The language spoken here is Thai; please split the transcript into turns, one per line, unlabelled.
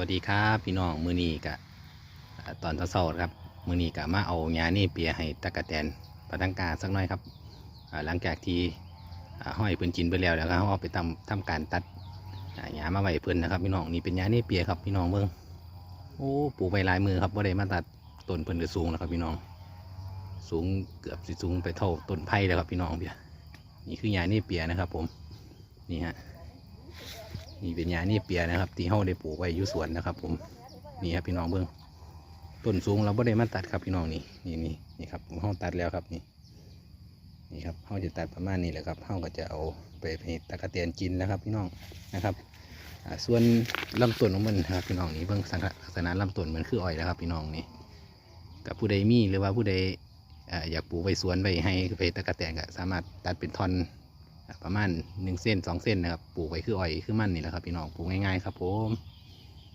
วัสดีครับพี่น้องมือนีกะตอนเช้าครับมือนีกะมาเอาหญ้านี่เปียให้ตะกะแตนประตังกาสักหน่อยครับหลังจากที่อ่าห้อยเพิ่นกินไปแล้วแล้วก็เขาเอาไปทำทำการตัดอ่าหญ้ามาไว้เพิ่นนะครับพี่น้องนี่เป็นหญ้านี่เปียครับพี่น้องเบิ่งโอ้ปลูกไปหลายมือครับว่าได้มาตัดต้นเพิ่นก็สูงแล้วครับพี่น้อง สูงเกือบสิสูงไปเท่าต้นไผ่แล้วครับพี่น้องเปียนี่คือหญ้านี่เปียนะครับ ผมนี่ฮะ นี่เป็นยานี่เปียนะครับ ที่เฮาได้ปลูกไว้อยู่สวนนะครับ ผมนี่ครับพี่น้องเบิ้งต้นสูงเราไม่ได้มาตัดครับพี่น้องนี่นี่นี่นี่ครับเฮาตัดแล้วครับนี่นี่ครับเฮาจะตัดประมาณนี้แหละครับเฮาก็จะเอาไปให้ตะกะเตียนกินแล้วครับ พี่น้องนะครับส่วนลำต้นของมันนะครับพี่น้องนี่เบิ้งสังลักษณะลำต้นมันคืออ้อยนะครับ พี่น้องนี่กับผู้ใดมีหรือว่าผู้ใดอ่าอยากปลูกไว้สวนไว้ให้ไปตะกะแตนก็สามารถตัดเป็นท่อน ประมาณหนึ่งเส้นสองเส้นนะครับปลูกไว้คืออ้อยคือมันนี่แหละครับพี่น้องปลูกง่ายๆครับผม